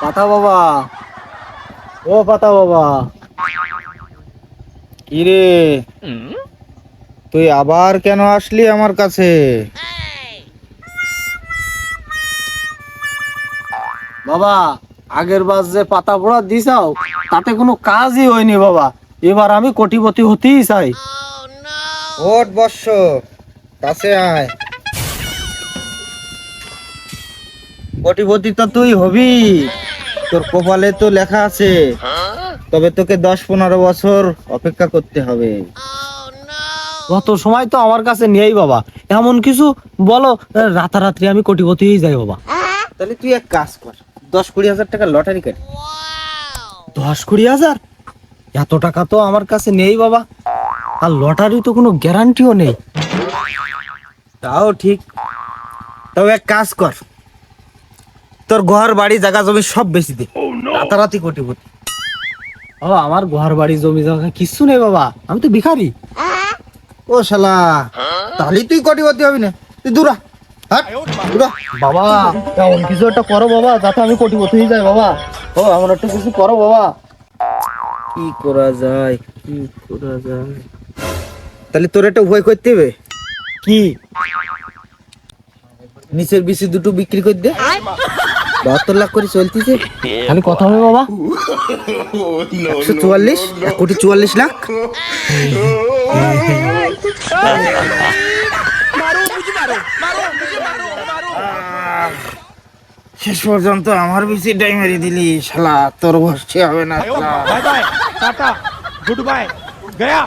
পাতা বাবা। ও পাতা বাবা। কিরে তুই আবার কেন আসলি আমার কাছে? বাবা আগের বার যে পাতা পোড়া দিছাও তাতে কোনো কাজই হয়নি বাবা। এবার আমি কোটিপতি হতেই চাই। ওট বর্ষ কাছে আয়। কোটিপতি তো তুই হবি তোর কপালে তো লেখা আছে। তবে তোকে দশ পনেরো বছর অপেক্ষা করতে হবে। অত সময় তো আমার কাছে নেই বাবা। এমন কিছু বলো রাতারাত্রি আমি কোটিপতি হয়ে যাই বাবা। তাহলে তুই এক কাজ কর দশ কুড়ি হাজার টাকা লটারি কাট। দশ কুড়ি হাজার? এত টাকা তো আমার কাছে নেই বাবা। আর লটারি তো কোনো গ্যারান্টিও নেই। তাও ঠিক। তবে এক কাজ কর তোর ঘর বাড়ি জায়গা জমি সব বেশি দে। রাতারাতি কোটিপতি। ও আমার ঘর বাড়ি জমি জায়গা কিচ্ছু নেই বাবা। আমি তো ভিখারি। ও শালা, তাহলে তুই কোটিপতি হবি না? তুই দূরা বাবা এমন কিছু একটা করো বাবা, যাতে আমি কোটিপতি হয়ে যাই বাবা। ও আমার একটু কিছু করো বাবা। কি করা যায়, কি করা যায়। তাহলে তোর একটা উপায় করতে হবে। কি? নিচের বিসি দুটো বিক্রি করে দে। বাহাত্তর লাখ করে চলতেছে। খালি কথা হবে বাবা? একশো চুয়াল্লিশ? এক কোটি চুয়াল্লিশ লাখ? শেষ পর্যন্ত আমার বেশি টাই মেরে দিলি শালা। তোর বসছে হবে না গুড বাই। গয়া।